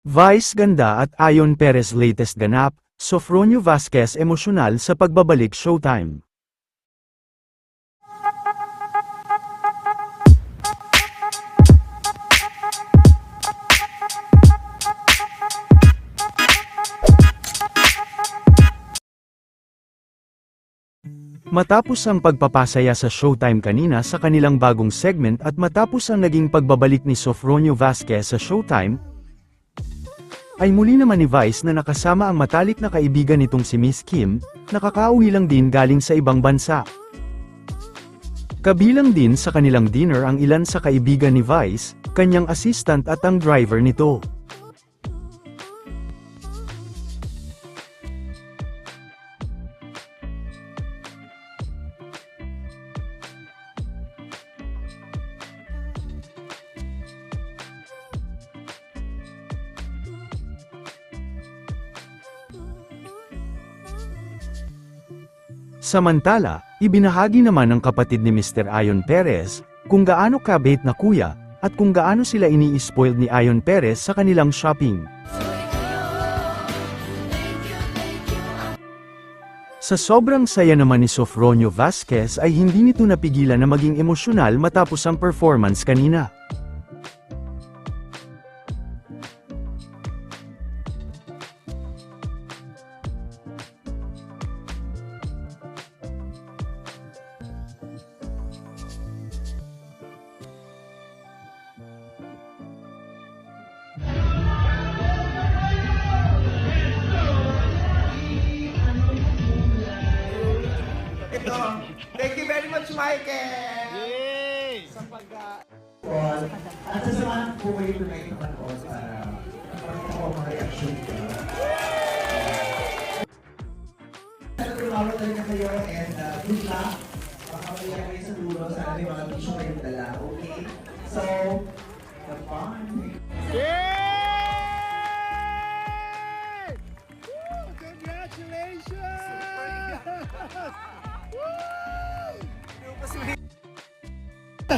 Vice ganda at Ayon Perez latest ganap, Sofronio Vasquez emosyonal sa pagbabalik Showtime. Matapos ang pagpapasaya sa Showtime kanina sa kanilang bagong segment at matapos ang naging pagbabalik ni Sofronio Vasquez sa Showtime, ay muli naman ni Vice na nakasama ang matalik na kaibigan nitong si Miss Kim, nakakauwi lang din galing sa ibang bansa. Kabilang din sa kanilang dinner ang ilan sa kaibigan ni Vice, kanyang assistant at ang driver nito. Samantala, ibinahagi naman ng kapatid ni Mr. Ayon Perez, kung gaano kabait na kuya, at kung gaano sila ini-spoiled ni Ayon Perez sa kanilang shopping. Sa sobrang saya naman ni Sofronio Vasquez ay hindi nito napigilan na maging emosyonal matapos ang performance kanina. Thank you very much, Michael! Yay! Sa pag... Uh, at sasamahan po kayo tonight ng panood para makita mga reaction ko. Sana tumawa talaga kayo and uh, good luck. Baka maya kayo sa dulo. Sana may mga tissue kayong dala. Okay? So, have fun. Yay!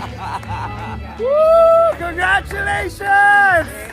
Woo! Congratulations!